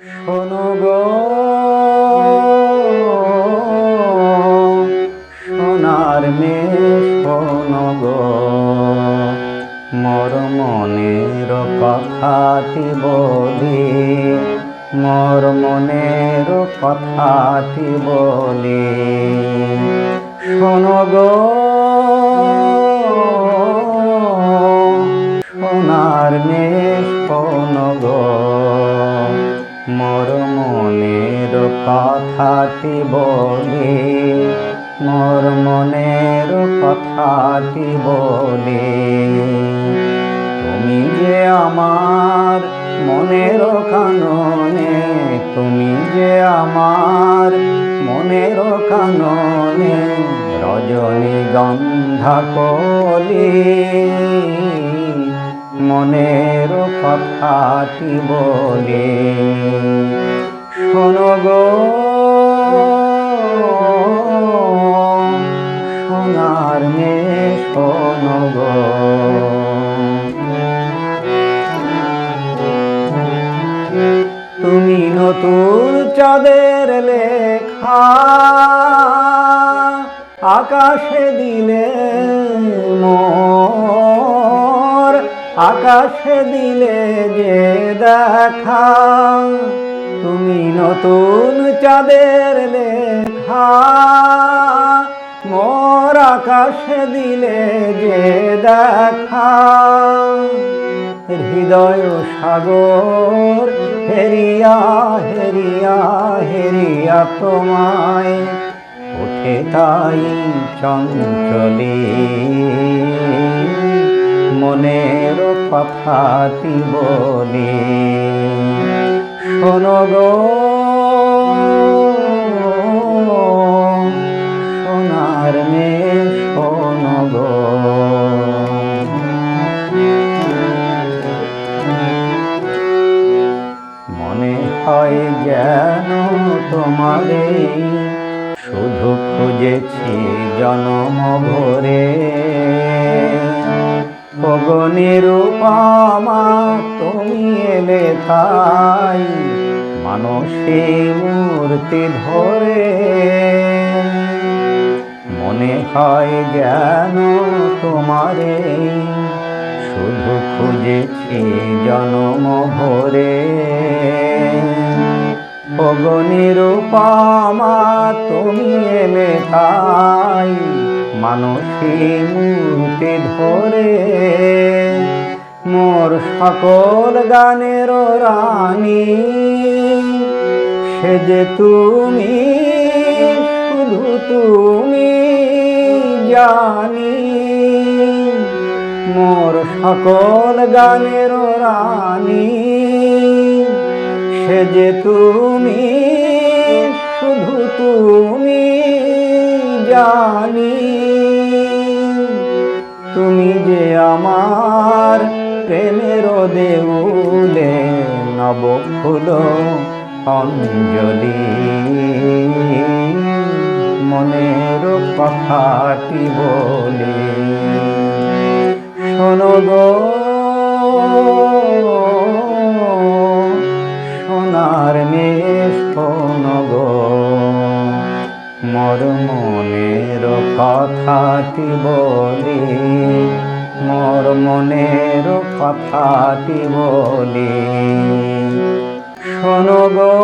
শোনো গো সোনার মেয়ে শোনো গো। মোর মনের কথাটি বলি? মোর মনের কথাটি বলি? শোনো গো। মনের কথাটি বলি, মোর মনের কথাটি বলি। তুমি যে আমার মনের কাননে, তুমি যে আমার মনের কাননে রজনী গন্ধা কলি, মনের কথাটি বলে। শোনো গো। সোনার মেয়ে শোনো গো। তুমি নতুন চাঁদের লেখা, আকাশে দিলে মোর, আকাশে দিলে যে দেখা। তুমি নতুন চাঁদের লেখা, মোর আকাশে দিলে যে দেখা। হৃদয় সাগর, হেরিয়া হেরিয়া হেরিয়া তোমায়, ওঠে তাই চঞ্চলে। মনের কথাটি বলে। শোনো গো। সোনার মেয়ে শোনো গো। মনে হয় যেন তোমারে শুধু খুঁজেছি জনম ভরে। নিরূপমা তুমি এলে তাই মানসী মূর্তি ধরে। মনে হয় যেন তোমারে শুধু খুঁজেছি জনম ভরে। নিরূপমা তুমি এলে তাই মানসী মূর্তি ধরে। মোর সকল গানের রানী। সে যে তুমি, শুধু তুমি জানি। মোর সকল গানের রানী। সে যে তুমি, শুধু তুমি জানি। আমার প্রেমের দেউলে নব ফুল অঞ্জলি। মনের কথাটি বলে। শোনো গো, সোনার মেয়ে শোনো গো। মোর মনের কথাটি বলি। মোর মনের কথাটি বলি। শোনো গো